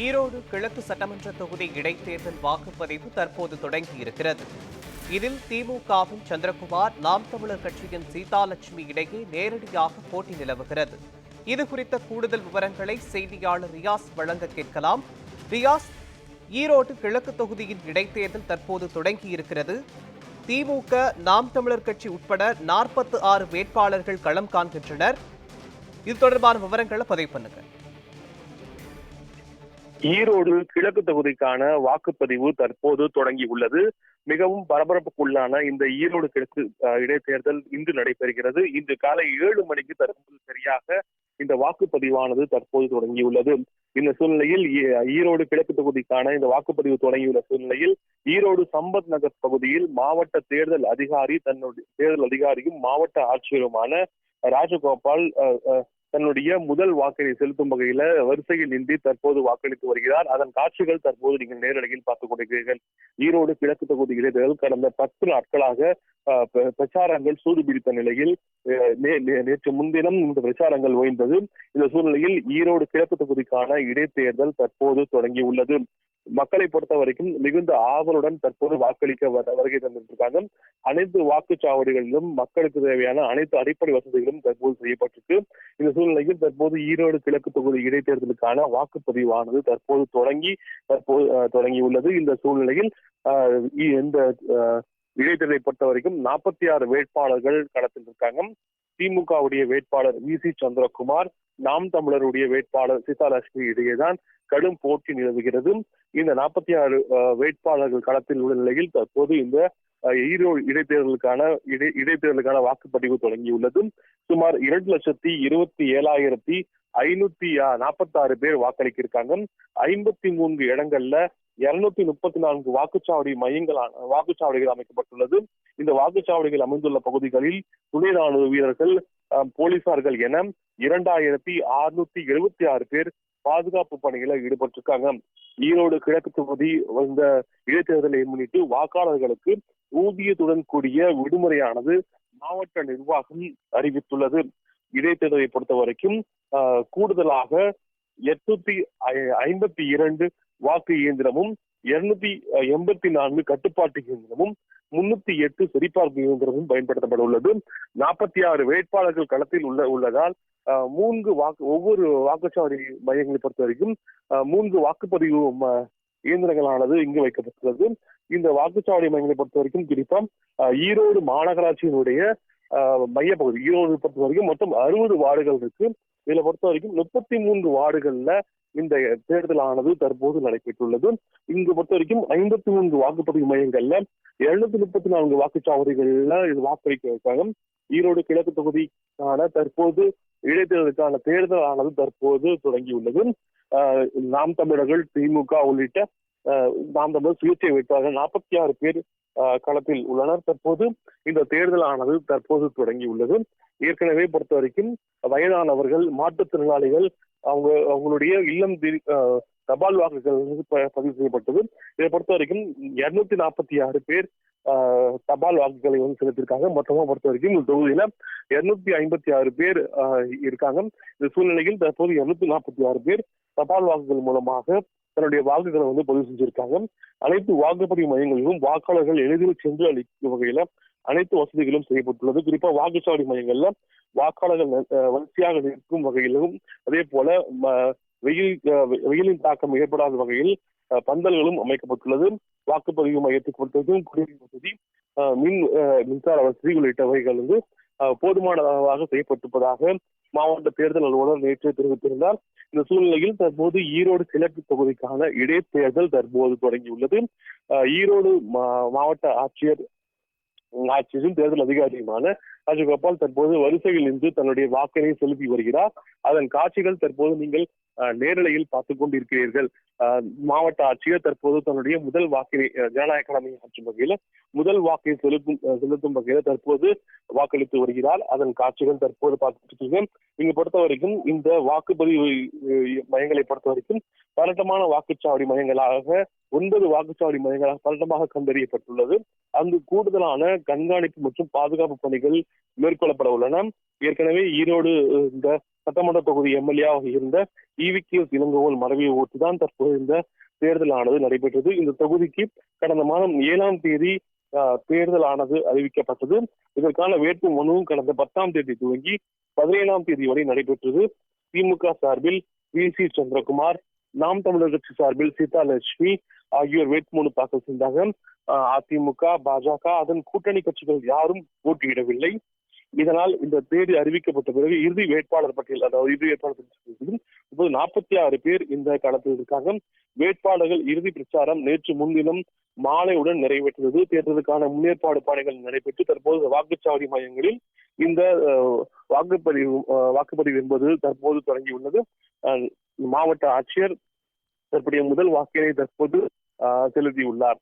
ஈரோடு கிழக்கு சட்டமன்ற தொகுதி இடைத்தேர்தல் வாக்குப்பதிவு தற்போது தொடங்கியிருக்கிறது. இதில் திமுகவின் சந்திரகுமார் நாம் தமிழர் கட்சியின் சீதாலட்சுமி இடையே நேரடியாக போட்டி நிலவுகிறது. இது குறித்த கூடுதல் விவரங்களை செய்தியாளர் ரியாஸ் வழங்க கேட்கலாம். ரியாஸ் ஈரோடு கிழக்கு தொகுதியின் இடைத்தேர்தல் தற்போது தொடங்கியிருக்கிறது. திமுக நாம் தமிழர் கட்சி உட்பட நாற்பத்து ஆறு வேட்பாளர்கள் களம் காண்கின்றனர். இது தொடர்பான விவரங்களை பதிவு பண்ணுங்க ஈரோடு கிழக்கு தொகுதிக்கான வாக்குப்பதிவு தற்போது தொடங்கி உள்ளது. மிகவும் பரபரப்புக்குள்ளான இந்த ஈரோடு கிழக்கு இடைத்தேர்தல் இன்று நடைபெறுகிறது. இன்று காலை ஏழு மணிக்கு தற்போது சரியாக இந்த வாக்குப்பதிவானது தற்போது தொடங்கியுள்ளது இந்த சூழ்நிலையில் ஈரோடு கிழக்கு தொகுதிக்கான இந்த வாக்குப்பதிவு தொடங்கியுள்ள சூழ்நிலையில் ஈரோடு சம்பத் நகர் பகுதியில் மாவட்ட தேர்தல் அதிகாரி தன்னுடைய தேர்தல் அதிகாரியும் மாவட்ட ஆட்சியருமான ராஜகோபால் அஹ், அஹ், தன்னுடைய முதல் வாக்கினை செலுத்தும் வகையில வரிசையில் நின்று தற்போது வாக்களித்து வருகிறார். அதன் காட்சிகள் தற்போது நீங்கள் நேரடியில் பார்த்துக் கொண்டிருக்கிறீர்கள். ஈரோடு கிழக்கு தொகுதி இடைத்தேர்தல் கடந்த பத்து நாட்களாக பிரச்சாரங்கள் சூடுபிடித்த நிலையில் நேற்று முன்தினம் இந்த பிரச்சாரங்கள் ஓய்ந்தது. இந்த சூழ்நிலையில் ஈரோடு கிழக்கு தொகுதிக்கான இடைத்தேர்தல் தற்போது தொடங்கியுள்ளது. மக்களை பொறுத்த வரைக்கும் மிகுந்த ஆவலுடன் தற்போது வாக்களிக்க வர- வருகை தந்திருக்காங்க அனைத்து வாக்குச்சாவடிகளிலும் மக்களுக்கு தேவையான அனைத்து அடிப்படை வசதிகளும் தற்போது செய்யப்பட்டிருக்கு. இந்த சூழ்நிலையில் தற்போது ஈரோடு கிழக்கு தொகுதி இடைத்தேர்தலுக்கான வாக்குப்பதிவானது தற்போது தொடங்கி தற்போது தொடங்கியுள்ளது இந்த சூழ்நிலையில் இந்த இடைத்தேர்தலை பொறுத்த வரைக்கும் நாற்பத்தி ஆறு வேட்பாளர்கள் களத்தில் இருக்காங்க. திமுகவுடைய வேட்பாளர் வி சி சந்திரகுமார் நாம் தமிழருடைய வேட்பாளர் சீதாலட்சுமி இடையேதான் கடும் போட்டி நிலவுகிறது. இந்த நாற்பத்தி ஆறு வேட்பாளர்கள் களத்தில் உள்ள நிலையில் தற்போது இந்த ஈரோடு இடைத்தேர்தலுக்கான இடை இடைத்தேர்தலுக்கான வாக்குப்பதிவு தொடங்கியுள்ளது. சுமார் இரண்டு லட்சத்தி இருபத்தி ஏழாயிரத்தி ஐநூத்தி நாற்பத்தி ஆறு பேர் வாக்களிக்க இருக்காங்க ஐம்பத்தி மூன்று இடங்கள்ல இருநூத்தி முப்பத்தி நான்கு வாக்குச்சாவடி மையங்கள் வாக்குச்சாவடிகள் அமைக்கப்பட்டுள்ளது. இந்த வாக்குச்சாவடிகள் அமைந்துள்ள பகுதிகளில் துணை ராணுவ வீரர்கள் போலீசார்கள் என இரண்டாயிரத்தி அறுநூத்தி எழுபத்தி ஆறு பேர் பாதுகாப்பு பணிகளை ஈடுபட்டிருக்காங்க. ஈரோடு கிழக்கு தொகுதி இந்த இடைத்தேர்தலை முன்னிட்டு வாக்காளர்களுக்கு ஊதியத்துடன் கூடிய விடுமுறையானது மாவட்ட நிர்வாகம் அறிவித்துள்ளது. இடைத்தேர்தலை பொறுத்த வரைக்கும் கூடுதலாக எட்நூத்தி ஐம்பத்தி இரண்டு வாக்கு இயந்திரமும் இருநூத்தி எண்பத்தி நான்கு கட்டுப்பாட்டு இயந்திரமும் முன்னூத்தி எட்டு சரிபார்ப்பு இயந்திரமும் பயன்படுத்தப்பட உள்ளது நாற்பத்தி ஆறு வேட்பாளர்கள் களத்தில் உள்ள உள்ளதால் மூன்று வாக்கு ஒவ்வொரு வாக்குச்சாவடி மையங்களை பொறுத்த வரைக்கும் ஆஹ், மூன்று வாக்குப்பதிவு ம- இயந்திரங்களானது இங்கு வைக்கப்பட்டுள்ளது. இந்த வாக்குச்சாவடி மையங்களை பொறுத்த வரைக்கும் குறிப்பா ஈரோடு மாநகராட்சியினுடைய ஆஹ், மையப்பகுதி ஈரோடு பொறுத்த வரைக்கும் மொத்தம் அறுபது வார்டுகள் இருக்கு. இதுல பொறுத்த வரைக்கும் முப்பத்தி மூன்று வார்டுகள்ல இந்த தேர்தலானது தற்போது நடைபெற்றுள்ளது. இங்கு பொறுத்த வரைக்கும் ஐம்பத்தி மூன்று வாக்குப்பதிவு மையங்கள்ல எழுநூத்தி முப்பத்தி நான்கு வாக்குச்சாவடிகள்ல இது வாக்களிக்க இருக்காங்க ஈரோடு கிழக்கு தொகுதிக்கான தற்போது இடைத்தேர்தலுக்கான தேர்தலானது தற்போது தொடங்கியுள்ளது. ஆஹ் நாம் தமிழர்கள் திமுக உள்ளிட்ட ஆஹ் நாம் தமிழர் சுயேட்சை வேட்பாளர்கள் நாற்பத்தி ஆறு பேர் களத்தில் உள்ளனர். தற்போது இந்த தேர்தலானது தற்போது தொடங்கியுள்ளது. ஏற்கனவே பொறுத்த வரைக்கும் வயதானவர்கள் மாற்றுத்திறனாளிகள் அவங்க அவங்களுடைய இல்லம் ஆஹ் தபால் வாக்குகள் வந்து பதிவு செய்யப்பட்டது. இதை பொறுத்த வரைக்கும் இருநூத்தி நாற்பத்தி ஆறு பேர் ஆஹ் தபால் வாக்குகளை வந்து செலுத்திருக்காங்க மொத்தமா பொறுத்த வரைக்கும் இந்த தொகுதியில இருநூத்தி ஐம்பத்தி ஆறு பேர் இருக்காங்க. இந்த சூழ்நிலையில் தற்போது இருநூத்தி நாற்பத்தி ஆறு பேர் தபால் வாக்குகள் மூலமாக தன்னுடைய வாக்குகளை வந்து பதிவு செஞ்சிருக்காங்க. அனைத்து வாக்குப்பதிவு மையங்களிலும் வாக்காளர்கள் எளிதில் சென்று அளிக்கும் வகையில அனைத்து வசதிகளும் செய்யப்பட்டுள்ளது. குறிப்பா வாக்குச்சாவடி மையங்கள்ல வாக்காளர்கள் வரிசையாக நிற்கும் வகையிலும் அதே போல வெயில் வெயிலின் தாக்கம் ஏற்படாத வகையில் அஹ், பந்தல்களும் அமைக்கப்பட்டுள்ளது. வாக்குப்பதிவு மையத்துக்கு பொறுத்தவரைக்கும் குடிநீர் வசதி மின் மின்சார வசதி உள்ளிட்ட வகைகள் வந்து அஹ், போதுமானதாக செய்யப்பட்டிருப்பதாக மாவட்ட தேர்தல் அலுவலர் நேற்று தெரிவித்திருந்தார். இந்த சூழ்நிலையில் தற்போது ஈரோடு கிழக்கு தொகுதிக்கான இடைத்தேர்தல் தற்போது தொடங்கியுள்ளது. ஈரோடு மா- மாவட்ட ஆட்சியர் ஆட்சியரும் தேர்தல் அதிகாரியுமான ராஜகோபால் தற்போது வரிசையில் நின்று தன்னுடைய வாக்கினை செலுத்தி வருகிறார். அதன் காட்சிகள் தற்போது நீங்கள் நேரலையில் பார்த்துக் கொண்டிருக்கிறீர்கள். மாவட்ட ஆட்சியர் தற்போது தன்னுடைய முதல் வாக்கினை ஜனநாயக கடமை ஆற்றும் வகையில முதல் வாக்கை செலுத்தும் செலுத்தும் வகையில தற்போது வாக்களித்து வருகிறார். அதன் காட்சிகள் தற்போது பார்த்துட்டு இங்க பொறுத்த வரைக்கும் இந்த வாக்குப்பதிவு மையங்களை பொறுத்த வரைக்கும் பதட்டமான வாக்குச்சாவடி மையங்களாக ஒன்பது வாக்குச்சாவடி மையங்களாக பதட்டமாக கண்டறியப்பட்டுள்ளது. அங்கு கூடுதலான கண்காணிப்பு மற்றும் பாதுகாப்பு பணிகள் மேற்கொள்ளப்பட உள்ளன. ஏற்கனவே ஈரோடு இந்த சட்டமன்ற தொகுதி எம்எல்ஏவாக இருந்த இவி இளங்கோவல் மனைவியை ஒட்டிதான் தற்போது இந்த தேர்தலானது நடைபெற்றது. இந்த தொகுதிக்கு கடந்த மாதம் ஏழாம் தேதி அஹ், தேர்தலானது அறிவிக்கப்பட்டது. இதற்கான வேட்பு மனுவும் கடந்த பத்தாம் தேதி துவங்கி பதினேழாம் தேதி வரை நடைபெற்றது. திமுக சார்பில் வி சி சந்திரகுமார் நாம் தமிழர் கட்சி சார்பில் சீதா லட்சுமி ஆகியோர் வேட்புமனு தாக்கல் செய்தாங்க. அதிமுக பாஜக அதன் கூட்டணி கட்சிகள் யாரும் போட்டியிடவில்லை. இதனால் இந்த தேதி அறிவிக்கப்பட்ட பிறகு இறுதி வேட்பாளர் பட்டியல் அதாவது இறுதி வேட்பாளர் பட்டியல் இப்போது நாற்பத்தி ஆறு பேர் இந்த களத்தில் இருக்காங்க. வேட்பாளர்கள் இறுதி பிரச்சாரம் நேற்று முன்தினம் மாலையுடன் நிறைவேற்றது தேர்தலுக்கான முன்னேற்பாடு பணிகள் நடைபெற்று தற்போது வாக்குச்சாவடி மையங்களில் இந்த வாக்குப்பதிவு வாக்குப்பதிவு என்பது தற்போது தொடங்கியுள்ளது. மாவட்ட ஆட்சியர் தற்போதைய முதல் வாக்கினை தற்போது செலுத்தியுள்ளார்.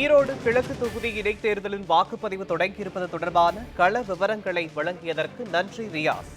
ஈரோடு கிழக்கு தொகுதி இடைத்தேர்தலின் வாக்குப்பதிவு தொடங்கியிருப்பது தொடர்பான கள விவரங்களை வழங்கியதற்கு நன்றி ரியாஸ்.